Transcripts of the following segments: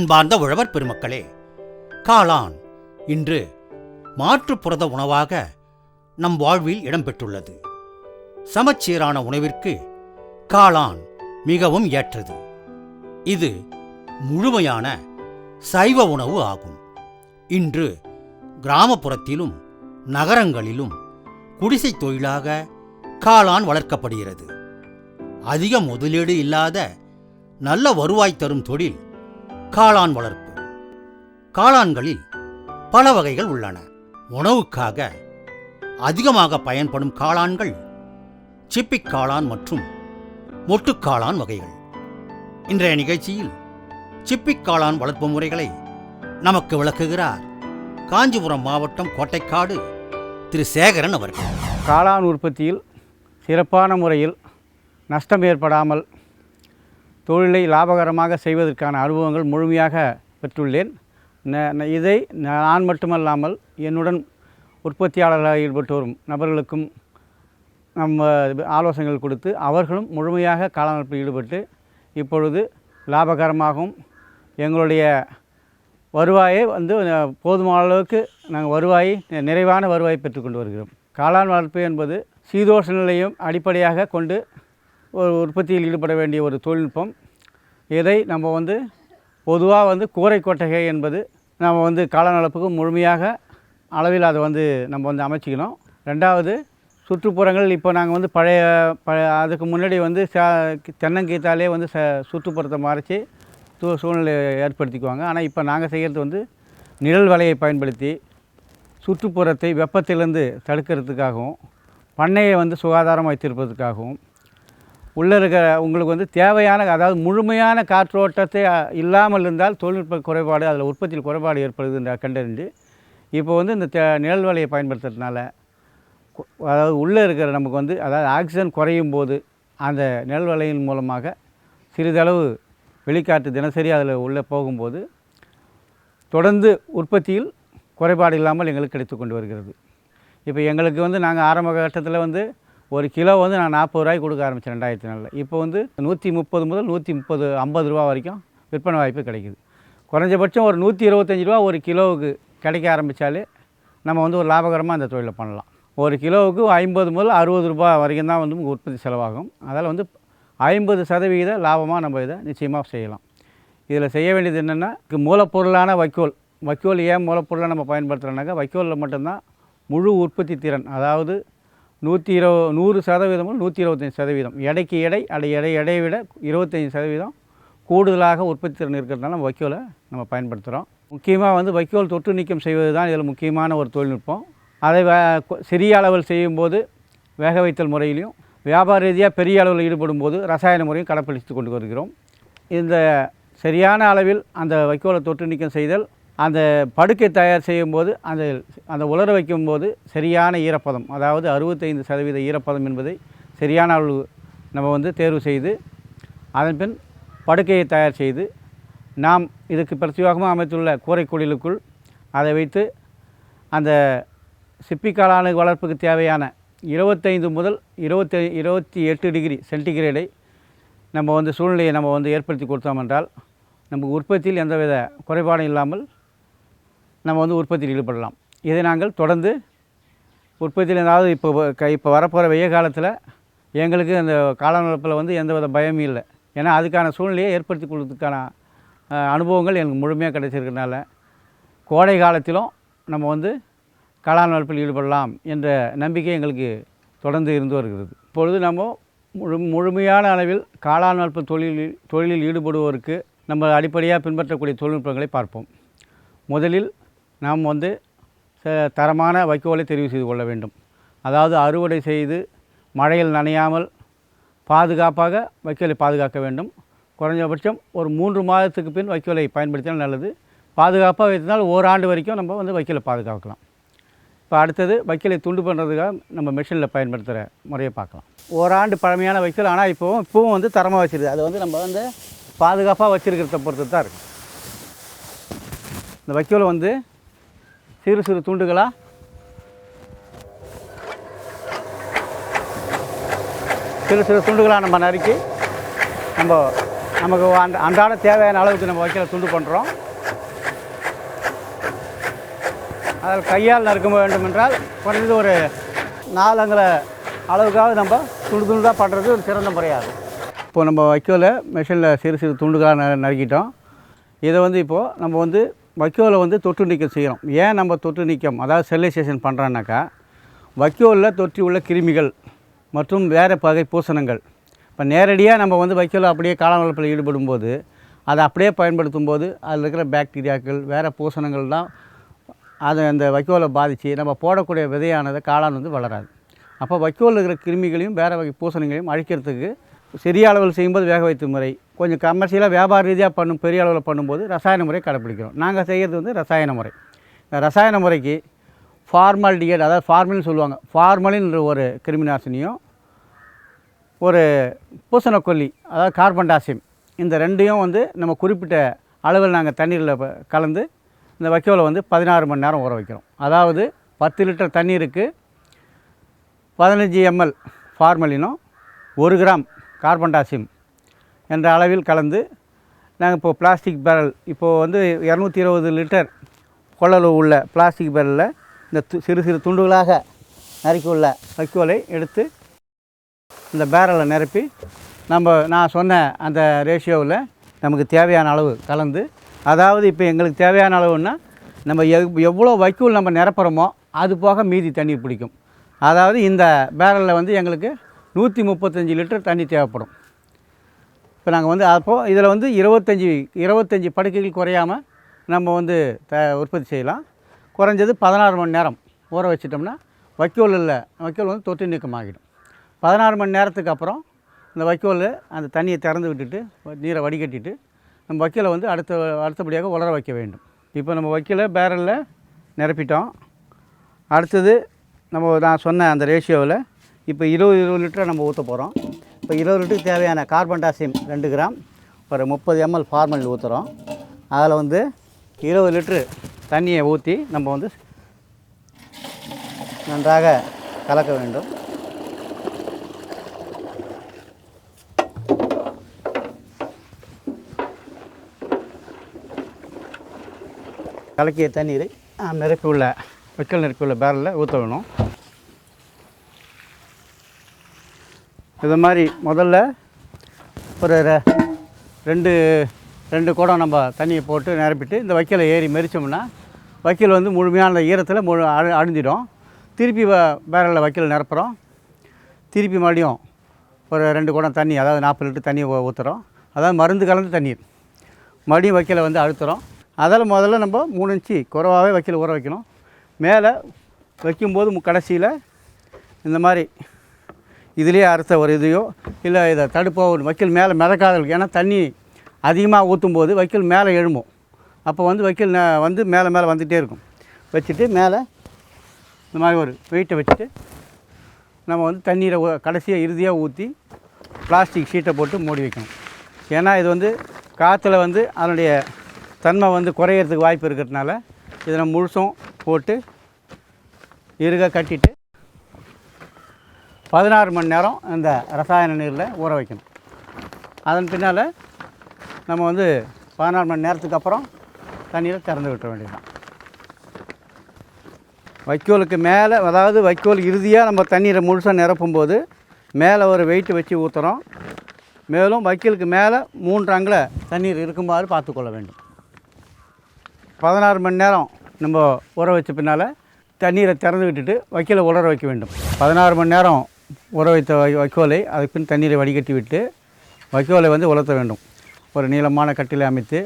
அன்பார்ந்த உழவர் பெருமக்களே காளான் இன்று மாற்றுப்புறத உணவாக நம் வாழ்வில் இடம்பெற்றுள்ளது. சமச்சீரான உணவிற்கு காளான் மிகவும் ஏற்றது. இது முழுமையான சைவ உணவு ஆகும். இன்று கிராமப்புறத்திலும் நகரங்களிலும் குடிசை தொழிலாக காளான் வளர்க்கப்படுகிறது. அதிக முதலீடு இல்லாத நல்ல வருவாய் தரும் தொழில் காளான் வளர்ப்பு. காளான்களில் பல வகைகள் உள்ளன. உணவுக்காக அதிகமாக பயன்படும் காளான்கள் சிப்பிக் காளான் மற்றும் மொட்டுக்காளான் வகைகள். இன்றைய நிகழ்ச்சியில் சிப்பிக் காளான் வளர்ப்பு முறைகளை நமக்கு விளக்குகிறார் காஞ்சிபுரம் மாவட்டம் கோட்டைக்காடு திரு சேகரன் அவர்கள். காளான் உற்பத்தியில் சிறப்பான முறையில் நஷ்டம் ஏற்படாமல் தொழிலை லாபகரமாக செய்வதற்கான அனுபவங்கள் முழுமையாக பெற்றுள்ளேன். இதை நான் மட்டுமல்லாமல் என்னுடன் உற்பத்தியாளர்களாக ஈடுபட்டு வரும் நபர்களுக்கும் நம்ம ஆலோசனைகள் கொடுத்து அவர்களும் முழுமையாக காளான் வளர்ப்பில் ஈடுபட்டு இப்பொழுது லாபகரமாகவும் எங்களுடைய வருவாயை வந்து போதுமான அளவுக்கு நாங்கள் வருவாயை நிறைவான வருவாயை பெற்றுக்கொண்டு வருகிறோம். காளான் வளர்ப்பு என்பது சீதோஷ நிலையும் அடிப்படையாக கொண்டு ஒரு உற்பத்தியில் ஈடுபட வேண்டிய ஒரு தொழில்நுட்பம். இதை நம்ம வந்து பொதுவாக வந்து கூரை கொட்டகை என்பது நம்ம வந்து காலநலப்புக்கு முழுமையாக அளவில் அதை வந்து நம்ம வந்து அமைச்சிக்கணும். ரெண்டாவது சுற்றுப்புறங்கள் இப்போ நாங்கள் வந்து பழைய பழைய அதுக்கு முன்னாடி வந்து ச தென்னங்கீத்தாலே வந்து ச சுற்றுப்புறத்தை மறைச்சி. சூ சூழ்நிலை ஏற்படுத்திக்குவாங்க. ஆனால் இப்போ நாங்கள் செய்கிறது வந்து நிழல் வலையை பயன்படுத்தி சுற்றுப்புறத்தை வெப்பத்திலிருந்து தடுக்கிறதுக்காகவும் பண்ணையை வந்து சுகாதாரம் வைத்திருப்பதற்காகவும் உள்ளே இருக்கிற உங்களுக்கு வந்து தேவையான அதாவது முழுமையான காற்றோட்டத்தை இல்லாமல் இருந்தால் தொழில்நுட்ப குறைபாடு அதில் உற்பத்தியில் குறைபாடு ஏற்படுது என்று கண்டறிந்து இப்போ வந்து இந்த தே நிழல் வலையை பயன்படுத்துறதுனால அதாவது உள்ளே இருக்கிற நமக்கு வந்து அதாவது ஆக்சிஜன் குறையும் போது அந்த நிழல் வலையின் மூலமாக சிறிதளவு வெளிக்காற்று தினசரி அதில் உள்ளே போகும்போது தொடர்ந்து உற்பத்தியில் குறைபாடு இல்லாமல் எங்களுக்கு கிடைத்து கொண்டு வருகிறது. இப்போ எங்களுக்கு வந்து நாங்கள் ஆரம்ப கட்டத்தில் வந்து ஒரு கிலோ வந்து நான் நாற்பது ரூபாய்க்கு கொடுக்க ஆரம்பித்தேன் ரெண்டாயிரத்தி நாலில். இப்போ வந்து நூற்றி முப்பது முதல் நூற்றி முப்பது ஐம்பது ரூபா வரைக்கும் விற்பனை வாய்ப்பு கிடைக்குது. குறைஞ்சபட்சம் ஒரு நூற்றி இருபத்தஞ்சி ரூபா ஒரு கிலோவுக்கு கிடைக்க ஆரம்பித்தாலே நம்ம வந்து ஒரு லாபகரமாக அந்த தொழிலை பண்ணலாம். ஒரு கிலோவுக்கு ஐம்பது முதல் அறுபது ரூபாய் வரைக்கும் தான் வந்து உற்பத்தி செலவாகும். அதால் வந்து ஐம்பது சதவீத லாபமாக நம்ம இதை நிச்சயமாக செய்யலாம். இதில் செய்ய வேண்டியது என்னென்னா மூலப்பொருளான வைக்கோல் வைக்கோல் ஏன் மூலப்பொருளாக நம்ம பயன்படுத்துகிறோன்னாக்கா வைக்கோலில் மட்டும்தான் முழு உற்பத்தி திறன் அதாவது நூற்றி இருப நூறு சதவீதம் நூற்றி இருபத்தஞ்சி சதவீதம். எடைக்கு எடை அடை எடை எடையை விட இருபத்தஞ்சி சதவீதம் கூடுதலாக உற்பத்தி திறன் இருக்கிறதுனால நம்ம வைக்கோலை நம்ம பயன்படுத்துகிறோம். முக்கியமாக வந்து வைக்கோல் தொற்று நீக்கம் செய்வது தான் இதில் முக்கியமான ஒரு தொழில்நுட்பம். அதை சிறிய அளவில் செய்யும்போது வேக வைத்தல் முறையிலையும் வியாபார ரீதியாக பெரிய அளவில் ஈடுபடும் போது ரசாயன முறையும் கடைப்பிடித்து கொண்டு வருகிறோம். இந்த சரியான அளவில் அந்த வைக்கோலை தொற்று நீக்கம் செய்தல் அந்த படுக்கை தயார் செய்யும்போது அந்த அந்த உலர வைக்கும்போது சரியான ஈரப்பதம் அதாவது அறுபத்தைந்து சதவீத ஈரப்பதம் என்பதை சரியான அளவு நம்ம வந்து தேர்வு செய்து அதன் பின் படுக்கையை தயார் செய்து நாம் இதுக்கு பிரத்யேகமாக அமைத்துள்ள கூரைக்குழிலுக்குள் அதை வைத்து அந்த சிப்பி வளர்ப்புக்கு தேவையான இருபத்தைந்து முதல் இருபத்தி இருபத்தி எட்டு டிகிரி சென்டிகிரேடை நம்ம வந்து சூழ்நிலையை நம்ம வந்து ஏற்படுத்தி கொடுத்தோம் என்றால் நமக்கு உற்பத்தியில் எந்தவித குறைபாடும் இல்லாமல் நம்ம வந்து உற்பத்தியில் ஈடுபடலாம். இதை நாங்கள் தொடர்ந்து உற்பத்தியில் ஏதாவது இப்போ க இப்போ வரப்போகிற வெய்ய காலத்தில் எங்களுக்கு அந்த காலநிலப்பில் வந்து எந்த வித பயமும் இல்லை. ஏன்னா அதுக்கான சூழ்நிலையை ஏற்படுத்தி கொடுத்ததுக்கான அனுபவங்கள் எனக்கு முழுமையாக கிடைச்சிருக்கனால கோடை காலத்திலும் நம்ம வந்து காளான் ஈடுபடலாம் என்ற நம்பிக்கை எங்களுக்கு தொடர்ந்து இருந்து வருகிறது. இப்பொழுது நம்ம முழு முழுமையான அளவில் காளான் தொழிலில் தொழிலில் ஈடுபடுவோருக்கு நம்ம அடிப்படையாக பின்பற்றக்கூடிய தொழில்நுட்பங்களை பார்ப்போம். முதலில் நாம் வந்து ச- தரமான வைக்கோலை தெரிவு செய்து கொள்ள வேண்டும். அதாவது அறுவடை செய்து மழையில் நனையாமல் பாதுகாப்பாக வைக்கோலை பாதுகாக்க வேண்டும். குறைஞ்சபட்சம் ஒரு மூன்று மாதத்துக்கு பின் வைக்கோலை பயன்படுத்தினால் நல்லது. பாதுகாப்பாக வைத்திருந்தால் ஓராண்டு வரைக்கும் நம்ம வந்து வைக்கோலை பாதுகாக்கலாம். இப்போ அடுத்தது வைக்கோலை துண்டு பண்ணுறதுக்காக நம்ம மிஷினில் பயன்படுத்துகிற முறையை பார்க்கலாம். ஓராண்டு பழமையான வைக்கோல் ஆனால் இப்போவும் இப்போவும் வந்து தரமாக வச்சிருது அது வந்து நம்ம வந்து பாதுகாப்பாக வச்சுருக்கிறத பொறுத்து தான் இருக்குது இந்த வைக்கோலை வந்து சிறு சிறு துண்டுகளாக சிறு சிறு துண்டுகளாக நம்ம நறுக்கி நம்ம நமக்கு அந்த அன்றாட தேவையான அளவுக்கு நம்ம வைக்கிற துண்டு பண்ணுறோம் அதில் கையால் நறுக்க வேண்டும் என்றால் குறைந்தது ஒரு நாலு அங்கிற அளவுக்காவது நம்ம துண்டு துண்டாக பண்ணுறது ஒரு சிறந்த முறையாகும். இப்போ நம்ம வைக்கோல மிஷினில் சிறு சிறு துண்டுகளாக ந நறுக்கிட்டோம். இதை வந்து இப்போது நம்ம வந்து வைக்கோலை வந்து தொற்று நீக்கம் செய்கிறோம் ஏன் நம்ம தொற்று நீக்கம்? அதாவது ஸ்டெரிலைசேஷன் பண்ணுறோன்னாக்கா வைக்கோலில் தொற்றி உள்ள கிருமிகள் மற்றும் வேறு பகை பூசணங்கள். இப்போ நேரடியாக நம்ம வந்து வைக்கோல் அப்படியே காளான் வளர்ப்பில் ஈடுபடும் போது அதை அப்படியே பயன்படுத்தும் போது அதில் இருக்கிற பாக்டீரியாக்கள் வேறு பூசணங்கள் தான் அதை அந்த வைக்கோலை பாதித்து நம்ம போடக்கூடிய விதையானது காளான் வந்து வளராது. அப்போ வைக்கோல் இருக்கிற கிருமிகளையும் வேறு வகை பூசணங்களையும் அழிக்கிறதுக்கு சிறிய அளவில் செய்யும்போது வேக வைத்த முறை கொஞ்சம் கமர்ஷியலாக வியாபார ரீதியாக பண்ணும் பெரிய அளவில் பண்ணும்போது ரசாயன முறை கடைப்பிடிக்கிறோம். நாங்கள் செய்கிறது வந்து ரசாயன முறை. இந்த ரசாயன முறைக்கு ஃபார்மாலிட்டிகேட் அதாவது ஃபார்மலின்னு சொல்லுவாங்க. ஃபார்மலின்ற ஒரு கிருமிநாசினியும் ஒரு பூசணக்கொல்லி அதாவது கார்பன் டாசியம் இந்த ரெண்டையும் வந்து நம்ம குறிப்பிட்ட அளவில் நாங்கள் தண்ணீரில் கலந்து இந்த வைக்கோலை வந்து பதினாறு மணி நேரம் ஊற வைக்கிறோம். அதாவது பத்து லிட்டர் தண்ணீருக்கு பதினஞ்சு எம்எல் ஃபார்மலினும் ஒரு கிராம் கார்பன் டாசியம் என்ற அளவில் கலந்து நாங்கள் இப்போ பிளாஸ்டிக் பேரல் இப்போது வந்து இரநூத்தி இருபது லிட்டர் கொள்ளளவு உள்ள பிளாஸ்டிக் பேரலில் இந்த து- சிறு சிறு துண்டுகளாக நறுக்கி உள்ள வைக்கோலை எடுத்து இந்த பேரலை நிரப்பி நம்ம நான் சொன்ன அந்த ரேஷியோவில் நமக்கு தேவையான அளவு கலந்து அதாவது இப்போ எங்களுக்கு தேவையான அளவுன்னா நம்ம எவ் எவ்வளோ வைக்கோல் நம்ம நிரப்புகிறோமோ அது போக மீதி தண்ணி பிடிக்கும். அதாவது இந்த பேரலில் வந்து எங்களுக்கு நூற்றி முப்பத்தஞ்சு லிட்டர் தண்ணி தேவைப்படும். இப்போ நாங்கள் வந்து அப்போது இதில் வந்து இருபத்தஞ்சி இருபத்தஞ்சி படுக்கைகள் குறையாமல் நம்ம வந்து த உற்பத்தி செய்யலாம். குறைஞ்சது பதினாறு மணி நேரம் ஊற வச்சிட்டோம்னா வைக்கோல் இல்லை வைக்கோல் வந்து தொட்டு நீக்கமாகிடும். பதினாறு மணி நேரத்துக்கு அப்புறம் இந்த வைக்கோல் அந்த தண்ணியை திறந்து விட்டுட்டு நீரை வடிகட்டிட்டு நம்ம வைக்கோலை வந்து அடுத்த அடுத்தபடியாக உலர வைக்க வேண்டும். இப்போ நம்ம வைக்கோலை பேரலில் நிரப்பிட்டோம். அடுத்தது நம்ம நான் சொன்ன அந்த ரேஷியோவில் இப்போ இருபது இருபது லிட்டரை நம்ம ஊற்ற போகிறோம் இப்போ இருபது லிட்டருக்கு தேவையான கார்பன் டாசியம் ரெண்டு கிராம் ஒரு முப்பது எம்எல் ஃபார்மல் ஊற்றுறோம் அதில் வந்து இருபது லிட்ரு தண்ணியை ஊற்றி நம்ம வந்து நன்றாக கலக்க வேண்டும். கலக்கிய தண்ணீரை நாம் நிரப்பி உள்ள வைக்கல் நிரப்பி உள்ள பேரலில் ஊற்ற வேணும் இது மாதிரி முதல்ல ஒரு ரெ- ரெண்டு ரெண்டு குடம் நம்ம தண்ணியை போட்டு நிரப்பிட்டு இந்த வைக்கலை ஏறி மெரிச்சோம்னா வைக்கல் வந்து முழுமையான ஈரத்தில் முழு அழு அழிஞ்சிடும் திருப்பி வ பேரலில் வைக்கல் நிரப்புகிறோம் திருப்பி மறுபடியும் ஒரு ரெண்டு குடம் தண்ணி அதாவது நாற்பது லிட்டர் தண்ணி ஊற்றுறோம் அதாவது மருந்து கலந்து தண்ணீர். மறுபடியும் வைக்கலை வந்து அழுத்துறோம். அதில் முதல்ல நம்ம மூணு இன்ச்சு குறைவாகவே வைக்கல் ஊற வைக்கணும். மேலே வைக்கும்போது கடைசியில் இந்த மாதிரி இதுலேயே அறுத்த ஒரு இதையோ இல்லை இதை தடுப்போ ஒரு வைக்கல் மேலே மிதக்காத ஏன்னா தண்ணி அதிகமாக ஊற்றும் போது வைக்கல் மேலே எழும்பும். அப்போ வந்து வைக்கல் வந்து மேலே மேலே வந்துகிட்டே இருக்கும். வச்சுட்டு மேலே இந்த மாதிரி ஒரு வெயிட்டை வச்சுட்டு நம்ம வந்து தண்ணீரை கடைசியாக இறுதியாக ஊற்றி பிளாஸ்டிக் ஷீட்டை போட்டு மூடி வைக்கணும். ஏன்னா இது வந்து காற்றுல வந்து அதனுடைய தன்மை வந்து குறையிறதுக்கு வாய்ப்பு இருக்கிறதுனால இதை நம்ம முழுசும் போட்டு இறுக கட்டிட்டு பதினாறு மணி நேரம் இந்த ரசாயன நீரில் ஊற வைக்கணும். அதன் பின்னால் நம்ம வந்து பதினாறு மணி நேரத்துக்கு அப்புறம் தண்ணீரை திறந்து விட்டுற வேண்டியதுதான். வைக்கோலுக்கு மேலே அதாவது வைக்கோல் இறுதியாக நம்ம தண்ணீரை முழுசாக நிரப்பும்போது மேலே ஒரு வெயிட்டு வச்சு ஊற்றுறோம் மேலும் வைக்கோலுக்கு மேலே மூன்று அங்குல தண்ணீர் இருக்குமாறு பார்த்துக்கொள்ள வேண்டும். பதினாறு மணி நேரம் நம்ம ஊற வச்ச பின்னால் தண்ணீரை திறந்து விட்டுட்டு வைக்கோலை உலர வைக்க வேண்டும். பதினாறு மணி நேரம் உற வைத்த வை வைக்கோலை அதுக்கு பின் தண்ணீரை வடிகட்டி விட்டு வைக்கோலை வந்து உலர்த்த வேண்டும். ஒரு நீளமான கட்டிலை அமைத்து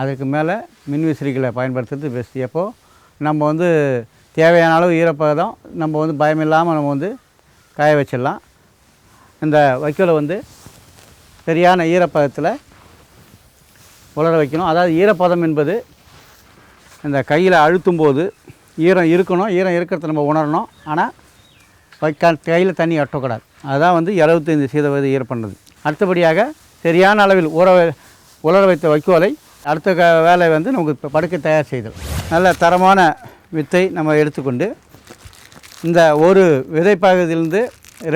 அதுக்கு மேலே மின்விசிறிகளை பயன்படுத்துறது பெஸ்ட் எப்போது நம்ம வந்து தேவையான அளவு ஈரப்பதம் நம்ம வந்து பயமில்லாமல் நம்ம வந்து காய வச்சிடலாம். இந்த வைக்கோலை வந்து சரியான ஈரப்பதத்தில் உலர வைக்கணும். அதாவது ஈரப்பதம் என்பது இந்த கையில் அழுத்தும் போது ஈரம் இருக்கணும். ஈரம் இருக்கிறத நம்ம உணரணும். ஆனால் வைக்க கையில் தண்ணி அட்டக்கூடாது. அதுதான் வந்து எழுபத்தைந்து சதவீதம் ஈரம் அடுத்தபடியாக சரியான அளவில் ஊற உலர வைத்த வைக்கோலை அடுத்த க வேலை வந்து நமக்கு இப்போ படுக்கை தயார் செய்தல். நல்ல தரமான வித்தை நம்ம எடுத்துக்கொண்டு இந்த ஒரு விதைப்பகுதியிலிருந்து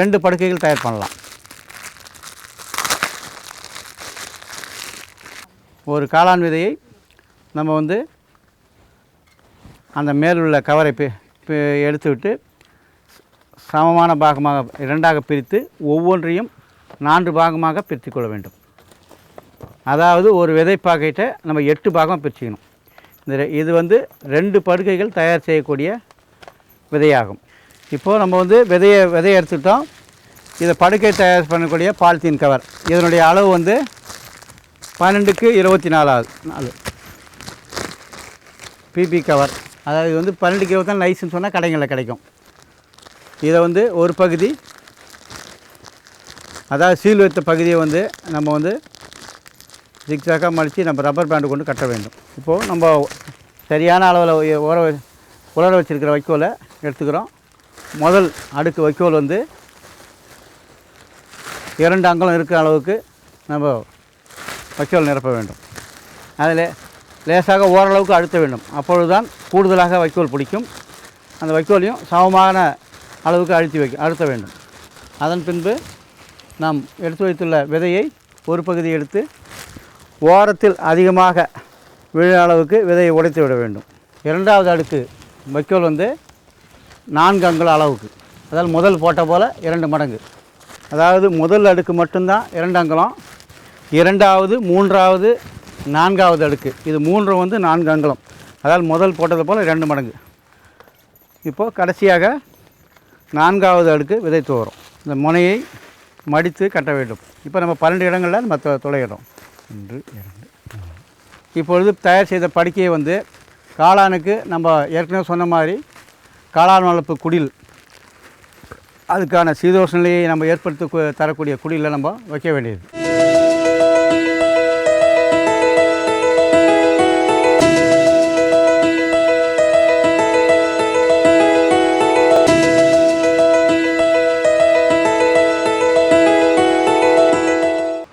ரெண்டு படுக்கைகள் தயார் பண்ணலாம். ஒரு காளான் விதையை நம்ம வந்து அந்த மேலுள்ள கவரை எடுத்துவிட்டு சமமான பாகமாக இரண்டாக பிரித்து ஒவ்வொன்றையும் நான்கு பாகமாக பிரித்து கொள்ள வேண்டும். அதாவது ஒரு விதை பாக்கெட்டை நம்ம எட்டு பாகமாக பிரிச்சுக்கணும். இந்த இது வந்து ரெண்டு படுக்கைகள் தயார் செய்யக்கூடிய விதையாகும். இப்போது நம்ம வந்து விதையை விதையை எடுத்துக்கிட்டோம். இதை படுக்கை தயார் பண்ணக்கூடிய பாலித்தீன் கவர். இதனுடைய அளவு வந்து பன்னெண்டுக்கு இருபத்தி நாலாவது நாலு. PP cover. அதாவது இது வந்து பன்னெண்டுக்கு இருபத்தி நாலு லைசன்ஸ் சொன்னால் கடைகளில் கிடைக்கும். இதை வந்து ஒரு பகுதி அதாவது சீல் வைத்த பகுதியை வந்து நம்ம வந்து ஜிக்ஸாக்காக மடித்து நம்ம ரப்பர் பேண்டு கொண்டு கட்ட வேண்டும். இப்போது நம்ம சரியான அளவில் உர வ- உலர வச்சிருக்கிற வைக்கோலை எடுத்துக்கிறோம். முதல் அடுக்கு வைக்கோல் வந்து இரண்டு அங்குலம் இருக்கிற அளவுக்கு நம்ம வைக்கோல் நிரப்ப வேண்டும். அதில் லேசாக ஓரளவுக்கு அழுத்த வேண்டும். அப்பொழுதுதான் கூடுதலாக வைக்கோல் பிடிக்கும். அந்த வைக்கோலையும் சமமான அளவுக்கு அழுத்தி வைக்க அழுத்த வேண்டும். அதன் பின்பு நாம் எடுத்து வைத்துள்ள விதையை ஒரு பகுதி எடுத்து ஓரத்தில் அதிகமாக விழ அளவுக்கு விதையை உடைத்து விட வேண்டும். இரண்டாவது அடுக்கு வைக்கோல் வந்து நான்கு அங்குல அளவுக்கு. அதாவது முதல் போட்ட போல் இரண்டு மடங்கு. அதாவது முதல் அடுக்கு மட்டும்தான் இரண்டு அங்குலம் இரண்டாவது மூன்றாவது நான்காவது அடுக்கு. இது மூன்று வந்து நான்கு அங்குலம். அதாவது முதல் போட்டது போல் ரெண்டு மடங்கு. இப்போது கடைசியாக நான்காவது அடுக்கு விதை வரும் இந்த முனையை மடித்து கட்ட வேண்டும். இப்போ நம்ம பன்னெண்டு இடங்களில் நம்ம துளையிடும் ஒன்று இரண்டு இப்பொழுது தயார் செய்த படுக்கையை வந்து காளானுக்கு நம்ம ஏற்கனவே சொன்ன மாதிரி காளான் வளர்ப்பு குடில் அதுக்கான சீதோஷ நிலையை நம்ம ஏற்படுத்தி தரக்கூடிய குடிலில் நம்ம வைக்க வேண்டியது.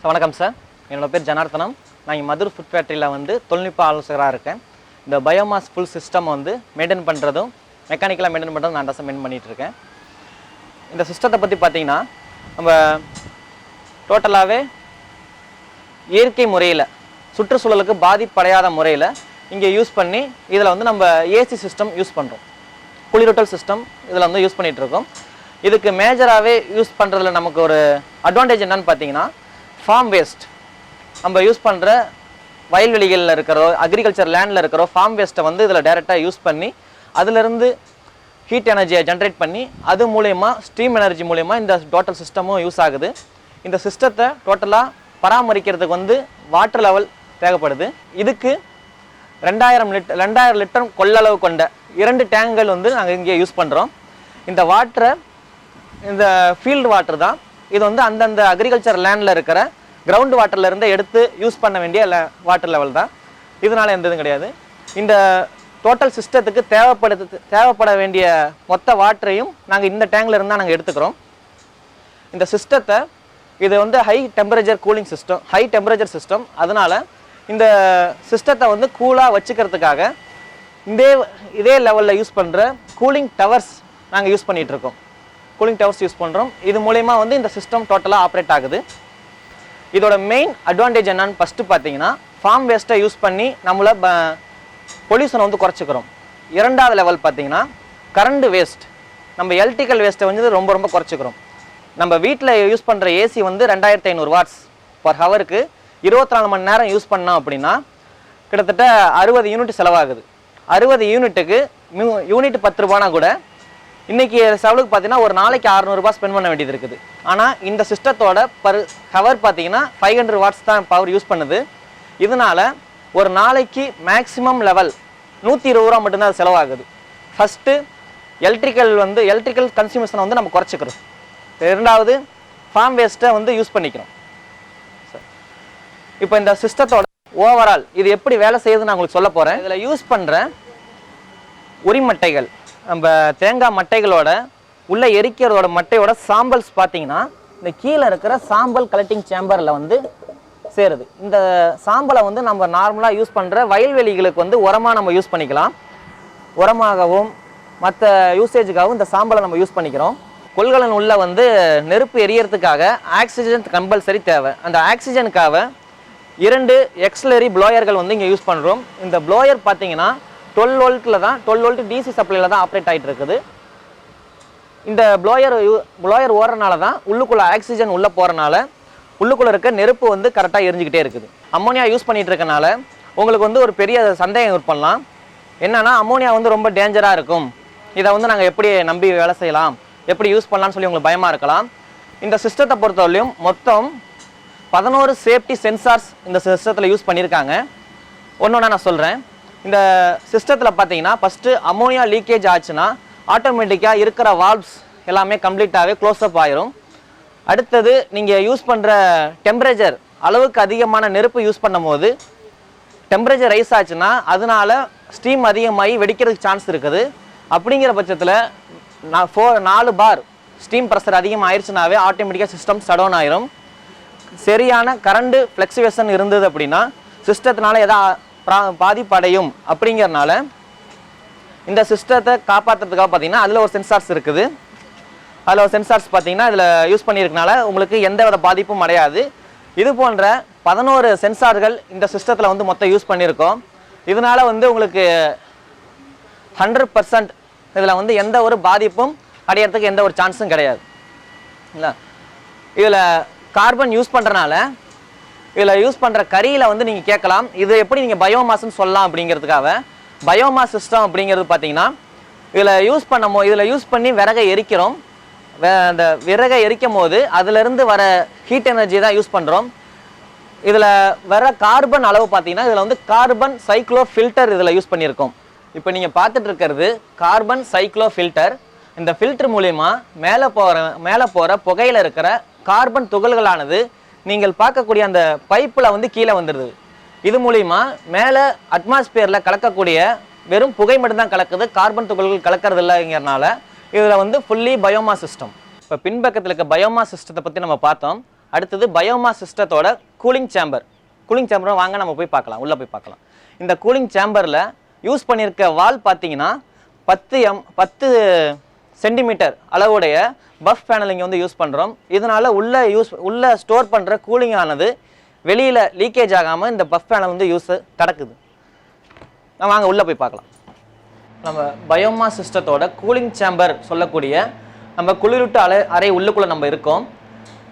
வணக்கம் சார். என்னோடய பேர் ஜனார்த்தனம். நான் இங்கே மதுர் ஃபுட் ஃபேக்ட்ரியில் வந்து தொழில்நுட்ப ஆலோசகராக இருக்கேன். இந்த பயோமாஸ் ஃபுல் சிஸ்டம் வந்து மெயின்டைன் பண்ணுறதும் மெக்கானிக்கலாக மெயின்டைன் பண்ணுறதும் நான் தான் மெயின்டைன் பண்ணிகிட்டு இருக்கேன். இந்த சிஸ்டத்தை பற்றி பார்த்தீங்கன்னா நம்ம டோட்டலாகவே இயற்கை முறையில் சுற்றுச்சூழலுக்கு பாதிப்படையாத முறையில் இங்கே யூஸ் பண்ணி இதில் வந்து நம்ம ஏசி சிஸ்டம் யூஸ் பண்ணுறோம் குளிரூட்டல் சிஸ்டம் இதில் வந்து யூஸ் பண்ணிகிட்ருக்கோம் இருக்கோம். இதுக்கு மேஜராகவே யூஸ் பண்ணுறதுல நமக்கு ஒரு அட்வான்டேஜ் என்னன்னு பார்த்தீங்கன்னா ஃபார்ம் வேஸ்ட் நம்ம யூஸ் பண்ணுற வயல்வெளிகளில் இருக்கிறோ அக்ரிகல்ச்சர் லேண்டில் இருக்கிறோ ஃபார்ம் வேஸ்ட்டை வந்து இதில் டேரெக்டாக யூஸ் பண்ணி அதிலிருந்து ஹீட் எனர்ஜியை ஜென்ரேட் பண்ணி அது மூலயமா ஸ்டீம் எனர்ஜி மூலயமா இந்த டோட்டல் சிஸ்டமும் யூஸ் ஆகுது. இந்த சிஸ்டத்தை டோட்டலாக பராமரிக்கிறதுக்கு வந்து வாட்டர் லெவல் தேவைப்படுது. இதுக்கு ரெண்டாயிரம் லிட்டர் ரெண்டாயிரம் லிட்டர் கொள்ளளவு கொண்ட இரண்டு டேங்குகள் வந்து நாங்கள் இங்கே யூஸ் பண்ணுறோம் இந்த வாட்டரை இந்த ஃபீல்டு வாட்டர் தான் இது வந்து அந்தந்த அக்ரிகல்ச்சர் லேண்டில் இருக்கிற கிரவுண்ட் வாட்டர்லேருந்து எடுத்து யூஸ் பண்ண வேண்டிய வாட்டர் லெவல் தான். இதனால எந்த இதுவும் கிடையாது. இந்த டோட்டல் சிஸ்டத்துக்கு தேவைப்படுது தேவைப்பட வேண்டிய மொத்த வாட்டரையும் நாங்கள் இந்த டேங்கில் இருந்து தான் நாங்கள் எடுத்துக்கிறோம். இந்த சிஸ்டத்தை இது வந்து high temperature cooling system high temperature system அதனால் இந்த சிஸ்டத்தை வந்து கூலாக வச்சுக்கிறதுக்காக இதே இதே லெவலில் யூஸ் பண்ணுற கூலிங் டவர்ஸ் நாங்கள் யூஸ் பண்ணிகிட்ருக்கோம் இருக்கோம். கூலிங் டவர்ஸ் யூஸ் பண்ணுறோம் இது மூலயமா வந்து இந்த சிஸ்டம் டோட்டலாக ஆப்ரேட் ஆகுது. இதோட மெயின் அட்வான்டேஜ் என்னன்னு ஃபஸ்ட்டு பார்த்தீங்கன்னா ஃபார்ம் வேஸ்ட்டை யூஸ் பண்ணி நம்மள பொல்யூஷனை வந்து குறைச்சிக்கிறோம். இரண்டாவது லெவல் பார்த்தீங்கன்னா கரண்ட் வேஸ்ட் நம்ம எலக்ட்ரிக்கல் வேஸ்ட்டை வந்து ரொம்ப ரொம்ப குறைச்சிக்கிறோம். நம்ம வீட்டில் யூஸ் பண்ணுற ஏசி வந்து ரெண்டாயிரத்தி ஐநூறு வாட்ஸ் பர் ஹவருக்கு இருபத்தி நாலு மணி நேரம் யூஸ் பண்ணோம் அப்படின்னா கிட்டத்தட்ட அறுபது யூனிட் செலவாகுது. அறுபது யூனிட்டுக்கு யூனிட் பத்து ரூபானா கூட இன்றைக்கி செலவுக்கு பார்த்தீங்கன்னா ஒரு நாளைக்கு அறநூறுபா ஸ்பெண்ட் பண்ண வேண்டியது இருக்குது. ஆனால் இந்த சிஸ்டத்தோட பர் ஹவர் பார்த்தீங்கன்னா ஃபைவ் ஹண்ட்ரட் வாட்ஸ் தான் பவர் யூஸ் பண்ணுது. இதனால ஒரு நாளைக்கு மேக்ஸிமம் லெவல் நூற்றி இருபது ரூபா மட்டும்தான் அது செலவாகுது. ஃபஸ்ட்டு எலக்ட்ரிக்கல் வந்து எலக்ட்ரிக்கல் கன்சியூமேஷனை வந்து நம்ம குறைச்சிக்கிறோம். இரண்டாவது ஃபார்ம் வேஸ்ட்டை வந்து யூஸ் பண்ணிக்கிறோம். இப்போ இந்த சிஸ்டத்தோட ஓவரால் இது எப்படி வேலை செய்யுதுன்னு நான் உங்களுக்கு சொல்ல போகிறேன் இதில் யூஸ் பண்ணுற உரிமட்டைகள். நம்ம தேங்காய் மட்டைகளோட உள்ளே எரிக்கிறதோட மட்டையோட சாம்பல்ஸ் பார்த்தீங்கன்னா இந்த கீழே இருக்கிற சாம்பல் கலெக்டிங் சேம்பரில் வந்து சேருது. இந்த சாம்பலை வந்து நம்ம நார்மலாக யூஸ் பண்ணுற வயல்வெளிகளுக்கு வந்து உரமாக நம்ம யூஸ் பண்ணிக்கலாம். உரமாகவும் மற்ற யூசேஜுக்காகவும் இந்த சாம்பலை நம்ம யூஸ் பண்ணிக்கிறோம். கொள்கலன் உள்ள வந்து நெருப்பு எரியறதுக்காக ஆக்சிஜன் கம்பல்சரி தேவை. அந்த ஆக்சிஜனுக்காக இரண்டு எக்ஸ்லரி ப்ளோயர்கள் வந்து இங்கே யூஸ் பண்ணுறோம் இந்த ப்ளோயர் பார்த்தீங்கன்னா டுவெல் வோல்ட்டில் தான் டுவெல் வோல்ட் டிசி சப்ளையில் தான் ஆப்ரேட் ஆகிட்டு இருக்குது. இந்த ப்ளோயர் ப்ளோயர் ஓடுறனால தான் உள்ளுக்குள்ளே ஆக்சிஜன் உள்ளே போகிறனால உள்ளுக்குள்ளே இருக்க நெருப்பு வந்து கரெக்டாக எரிஞ்சிக்கிட்டே இருக்குது. அம்மோனியா யூஸ் பண்ணிகிட்டு இருக்கனால உங்களுக்கு வந்து ஒரு பெரிய சந்தேகம் ஏற்படலாம். என்னென்னா அம்மோனியா வந்து ரொம்ப டேஞ்சராக இருக்கும். இதை வந்து நாங்கள் எப்படி நம்பி வேலை செய்யலாம்? எப்படி யூஸ் பண்ணலாம்னு சொல்லி உங்களுக்கு பயமாக இருக்கலாம். இந்த சிஸ்டத்தை பொறுத்தவரையும் மொத்தம் பதினோரு சேஃப்டி சென்சார்ஸ் இந்த சிஸ்டத்தில் யூஸ் பண்ணியிருக்காங்க. ஒன்று ஒன்றா நான் சொல்கிறேன் இந்த சிஸ்டத்தில் பார்த்தீங்கன்னா ஃபஸ்ட்டு அமோனியா லீக்கேஜ் ஆச்சுன்னா ஆட்டோமேட்டிக்காக இருக்கிற வால்வ்ஸ் எல்லாமே கம்ப்ளீட்டாகவே க்ளோஸ்அப் ஆயிரும். அடுத்தது நீங்கள் யூஸ் பண்ணுற டெம்பரேச்சர் அளவுக்கு அதிகமான நெருப்பு யூஸ் பண்ணும்போது டெம்பரேச்சர் ரைஸ் ஆச்சுன்னா அதனால ஸ்டீம் அதிகமாகி வெடிக்கிறதுக்கு சான்ஸ் இருக்குது. அப்படிங்கிற பட்சத்தில் நான் ஃபோ நாலு பார் ஸ்டீம் ப்ரெஷர் அதிகமாக ஆயிடுச்சுனாவே ஆட்டோமேட்டிக்காக சிஸ்டம் சடவுன் ஆயிரும். சரியான கரண்ட்டு ஃப்ளெக்சுவேஷன் இருந்தது அப்படின்னா சிஸ்டத்தினால எதா பிரா- பாதிப்படையும் அப்படிங்கிறனால இந்த சிஸ்டத்தை காப்பாற்றுறதுக்காக பார்த்தீங்கன்னா அதில் ஒரு சென்சார்ஸ் இருக்குது. அதில் ஒரு சென்சார்ஸ் பார்த்தீங்கன்னா இதில் யூஸ் பண்ணியிருக்கனால உங்களுக்கு எந்த வித பாதிப்பும் அடையாது. இது போன்ற பதினோரு சென்சார்கள் இந்த சிஸ்டத்தில் வந்து மொத்தம் யூஸ் பண்ணியிருக்கோம். இதனால் வந்து உங்களுக்கு ஹண்ட்ரட் பர்சன்ட் இதில் வந்து எந்த ஒரு பாதிப்பும் அடையறதுக்கு எந்த ஒரு சான்ஸும் கிடையாது. இல்லை? இதில் கார்பன் யூஸ் பண்ணுறனால இதில் யூஸ் பண்ணுற கறியில் வந்து நீங்கள் கேட்கலாம். இது எப்படி நீங்கள் பயோமாஸ்ன்னு சொல்லலாம் அப்படிங்கிறதுக்காக. பயோமாஸ் சிஸ்டம் அப்படிங்கிறது பார்த்தீங்கன்னா இதில் யூஸ் பண்ணமோ இதில் யூஸ் பண்ணி விறகை எரிக்கிறோம். வே- அந்த விறகை எரிக்கும் போது அதுலேருந்து வர ஹீட் எனர்ஜி தான் யூஸ் பண்ணுறோம் இதில் வர கார்பன் அளவு பார்த்தீங்கன்னா இதில் வந்து கார்பன் சைக்ளோ ஃபில்டர் இதில் யூஸ் பண்ணியிருக்கோம். இப்போ நீங்கள் பார்த்துட்டு இருக்கிறது கார்பன் சைக்ளோ ஃபில்டர் இந்த ஃபில்டர் மூலயமா மேலே போகிற மேலே போகிற புகையில் இருக்கிற கார்பன் துகள்களானது நீங்கள் பார்க்கக்கூடிய அந்த பைப்பில் வந்து கீழே வந்துடுது இது மூலிமா மேலே அட்மாஸ்பியரில் கலக்கக்கூடிய வெறும் புகை மட்டும்தான் கலக்குது. கார்பன் துகள்கள் கலக்கிறது இல்லைங்கிறனால இதில் வந்து ஃபுல்லி பயோமா சிஸ்டம் இப்போ பின்பக்கத்தில் இருக்க பயோமா சிஸ்டத்தை பற்றி நம்ம பார்த்தோம். அடுத்தது பயோமா சிஸ்டத்தோட கூலிங் சேம்பர் கூலிங் சேம்பரும் வாங்க நம்ம போய் பார்க்கலாம். உள்ளே போய் பார்க்கலாம். இந்த கூலிங் சேம்பரில் யூஸ் பண்ணியிருக்க வால் பார்த்தீங்கன்னா பத்து எம் பத்து சென்டிமீட்டர் அளவுடைய பஃப் பேனலிங் வந்து யூஸ் பண்ணுறோம் இதனால் உள்ளே யூஸ் உள்ளே ஸ்டோர் பண்ணுற கூலிங் ஆனது வெளியில் லீக்கேஜ் ஆகாமல் இந்த பஃப் பேனல் வந்து யூஸ் கிடக்குது. நம்ம வாங்க உள்ளே போய் பார்க்கலாம். நம்ம பயோமா சிஸ்டத்தோட கூலிங் சேம்பர் சொல்லக்கூடிய நம்ம குளிரூட்டு அலை அறை உள்ளுக்குள்ளே நம்ம இருக்கோம்.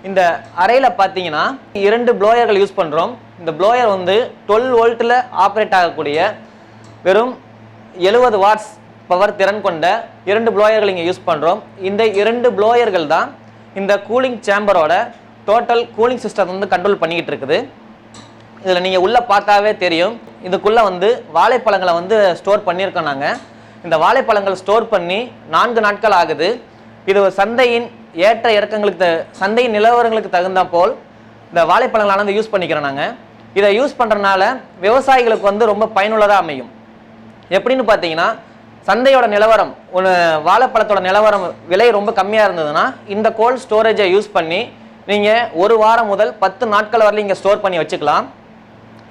இந்த அறையில் பார்த்தீங்கன்னா இரண்டு ப்ளோயர்கள் யூஸ் பண்ணுறோம் இந்த ப்ளோயர் வந்து டுவெல் வோல்ட்டில் ஆப்ரேட் ஆகக்கூடிய வெறும் எழுபது வாட்ஸ் பவர் திறன் கொண்ட இரண்டு ப்ளோயர்கள் இங்கே யூஸ் பண்ணுறோம் இந்த இரண்டு ப்ளோயர்கள் தான் இந்த கூலிங் சேம்பரோட டோட்டல் கூலிங் சிஸ்டம் வந்து கண்ட்ரோல் பண்ணிக்கிட்டு இருக்குது. இதில் நீங்கள் உள்ளே பார்த்தாவே தெரியும். இதுக்குள்ளே வந்து வாழைப்பழங்களை வந்து ஸ்டோர் பண்ணியிருக்கோம் நாங்கள் இந்த வாழைப்பழங்கள் ஸ்டோர் பண்ணி நான்கு நாட்கள் ஆகுது. இது சந்தையின் ஏற்ற இறக்கங்களுக்கு த- சந்தையின் நிலவரங்களுக்கு தகுந்த போல் இந்த வாழைப்பழங்களானது யூஸ் பண்ணிக்கிறோம் நாங்கள் இதை யூஸ் பண்ணுறனால விவசாயிகளுக்கு வந்து ரொம்ப பயனுள்ளதாக அமையும். எப்படின்னு பார்த்தீங்கன்னா சந்தையோட நிலவரம் ஒரு வாழைப்பழத்தோட நிலவரம் விலை ரொம்ப கம்மியாக இருந்ததுன்னா இந்த கோல்ட் ஸ்டோரேஜை யூஸ் பண்ணி நீங்கள் ஒரு வாரம் முதல் பத்து நாட்கள் வரலையும் இங்கே ஸ்டோர் பண்ணி வச்சுக்கலாம்.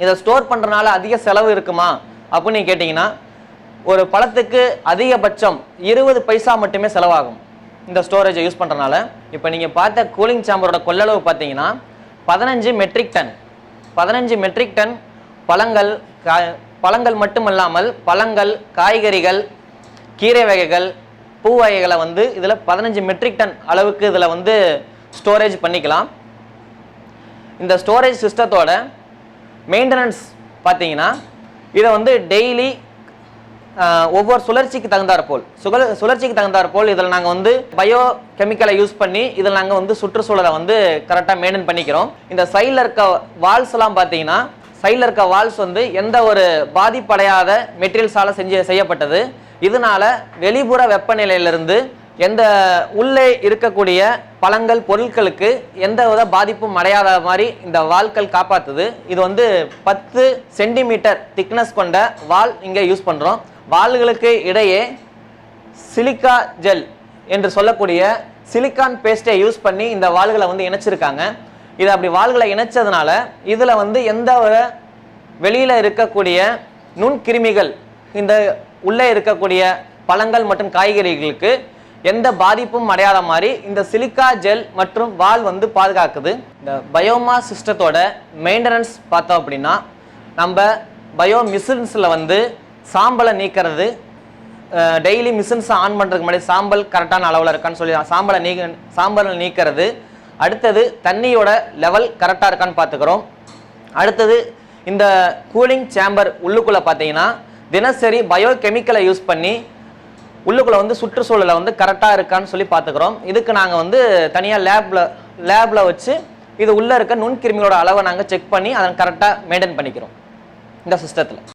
இதை ஸ்டோர் பண்ணுறனால அதிக செலவு இருக்குமா? அப்படின்னு கேட்டிங்கன்னா ஒரு பழத்துக்கு அதிகபட்சம் இருபது பைசா மட்டுமே செலவாகும் இந்த ஸ்டோரேஜை யூஸ் பண்ணுறனால இப்போ நீங்கள் பார்த்த கூலிங் சாம்பரோட கொள்ளளவு பார்த்தீங்கன்னா பதினஞ்சு மெட்ரிக் டன் பதினஞ்சு மெட்ரிக் டன் பழங்கள் கா பழங்கள் மட்டுமல்லாமல் பழங்கள் காய்கறிகள் கீரை வகைகள் பூ வகைகளை வந்து இதில் பதினஞ்சு மெட்ரிக் டன் அளவுக்கு இதில் வந்து ஸ்டோரேஜ் பண்ணிக்கலாம். இந்த ஸ்டோரேஜ் சிஸ்டத்தோட மெயின்டெனன்ஸ் பார்த்தீங்கன்னா இதை வந்து டெய்லி ஒவ்வொரு சுழற்சிக்கு தகுந்தாற்போல் சுழல் சுழற்சிக்கு தகுந்தாற்போல் இதில் நாங்கள் வந்து பயோ கெமிக்கலை யூஸ் பண்ணி இதில் நாங்கள் வந்து சுற்றுச்சூழலை வந்து கரெக்டாக மெயின்டைன் பண்ணிக்கிறோம். இந்த சைடில் இருக்க வால்ஸ் எல்லாம் பார்த்தீங்கன்னா சைடில் இருக்க வால்ஸ் வந்து எந்த ஒரு பாதிப்படையாத மெட்டீரியல்ஸால் செஞ்சு செய்யப்பட்டது. இதனால வெளிப்புற வெப்பநிலையிலிருந்து எந்த உள்ளே இருக்கக்கூடிய பழங்கள் பொருட்களுக்கு எந்த வித பாதிப்பும் அடையாத மாதிரி இந்த வால்கள் காப்பாற்றுது இது வந்து பத்து சென்டிமீட்டர் திக்னஸ் கொண்ட வால் இங்கே யூஸ் பண்ணுறோம் வால்களுக்கு இடையே சிலிக்கா ஜெல் என்று சொல்லக்கூடிய சிலிக்கான் பேஸ்ட்டை யூஸ் பண்ணி இந்த வாள்களை வந்து இணைச்சிருக்காங்க. இது அப்படி வாள்களை இணைச்சதுனால இதில் வந்து எந்த வெளியில் இருக்கக்கூடிய நுண்கிருமிகள் இந்த உள்ளே இருக்கக்கூடிய பழங்கள் மற்றும் காய்கறிகளுக்கு எந்த பாதிப்பும் அடையாத மாதிரி இந்த சிலிக்கா ஜெல் மற்றும் வால் வந்து பாதுகாக்குது. இந்த பயோமா சிஸ்டத்தோட மெயின்டெனன்ஸ் பார்த்தோம் அப்படின்னா நம்ம பயோ மிஷின்ஸில் வந்து சாம்பலை நீக்கிறது டெய்லி மிஷின்ஸ் ஆன் பண்ணுறதுக்கு முன்னாடி சாம்பல் கரெக்டான அளவில் இருக்கான்னு சொல்லி சாம்பலை நீக்க சாம்பலை நீக்கிறது. அடுத்தது தண்ணியோட லெவல் கரெக்டாக இருக்கான்னு பார்த்துக்கிறோம். அடுத்தது இந்த கூலிங் சேம்பர் உள்ளுக்குள்ளே பார்த்தீங்கன்னா தினசரி பயோ கெமிக்கலை யூஸ் பண்ணி உள்ளுக்குள்ளே வந்து சுற்றுச்சூழலை வந்து கரெக்டாக இருக்கான்னு சொல்லி பார்த்துக்கிறோம். இதுக்கு நாங்கள் வந்து தனியாக லேபில் லேபில் வச்சு இது உள்ளே இருக்க நுண்கிருமிகளோட அளவை நாங்கள் செக் பண்ணி அதை கரெக்டாக மெயின்டைன் பண்ணிக்கிறோம். இந்த சிஸ்டத்தில்